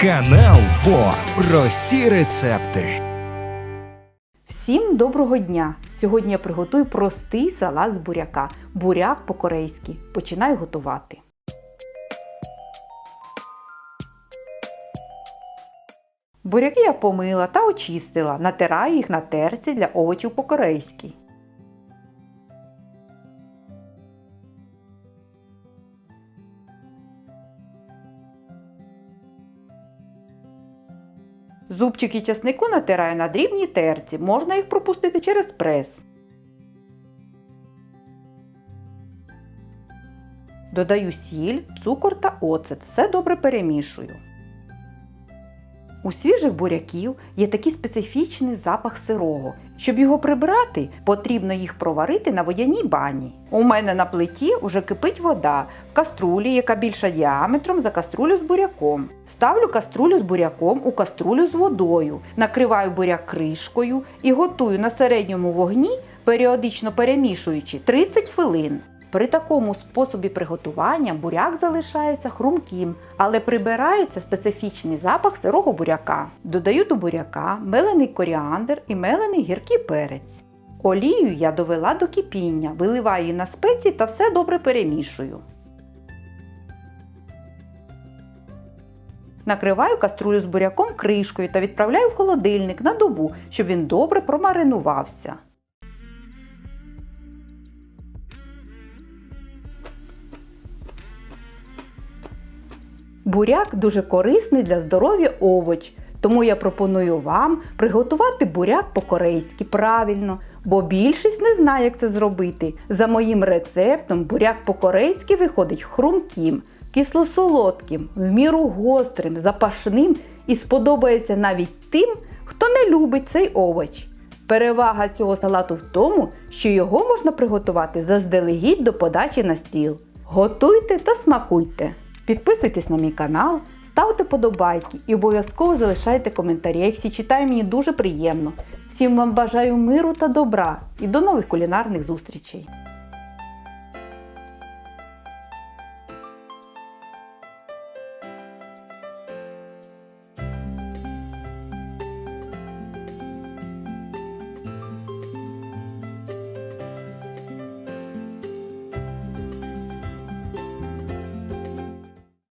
Канал ФО. Прості рецепти. Всім доброго дня! Сьогодні я приготую простий салат з буряка. Буряк по-корейськи. Починаю готувати. Буряки я помила та очистила. Натираю їх на терці для овочів по-корейськи. Зубчики часнику натираю на дрібній терці, можна їх пропустити через прес. Додаю сіль, цукор та оцет. Все добре перемішую. У свіжих буряків є такий специфічний запах сирого. Щоб його прибрати, потрібно їх проварити на водяній бані. У мене на плиті вже кипить вода в каструлі, яка більша діаметром за каструлю з буряком. Ставлю каструлю з буряком у каструлю з водою, накриваю буряк кришкою і готую на середньому вогні, періодично перемішуючи 30 хвилин. При такому способі приготування буряк залишається хрумким, але прибирається специфічний запах сирого буряка. Додаю до буряка мелений коріандр і мелений гіркий перець. Олію я довела до кипіння, виливаю її на спеції та все добре перемішую. Накриваю каструлю з буряком кришкою та відправляю в холодильник на добу, щоб він добре промаринувався. Буряк дуже корисний для здоров'я овоч, тому я пропоную вам приготувати буряк по-корейськи правильно, бо більшість не знає, як це зробити. За моїм рецептом буряк по-корейськи виходить хрумким, кисло-солодким, в міру гострим, запашним і сподобається навіть тим, хто не любить цей овоч. Перевага цього салату в тому, що його можна приготувати заздалегідь до подачі на стіл. Готуйте та смакуйте! Підписуйтесь на мій канал, ставте подобайки і обов'язково залишайте коментарі. Я їх всі читаю, мені дуже приємно. Всім вам бажаю миру та добра і до нових кулінарних зустрічей!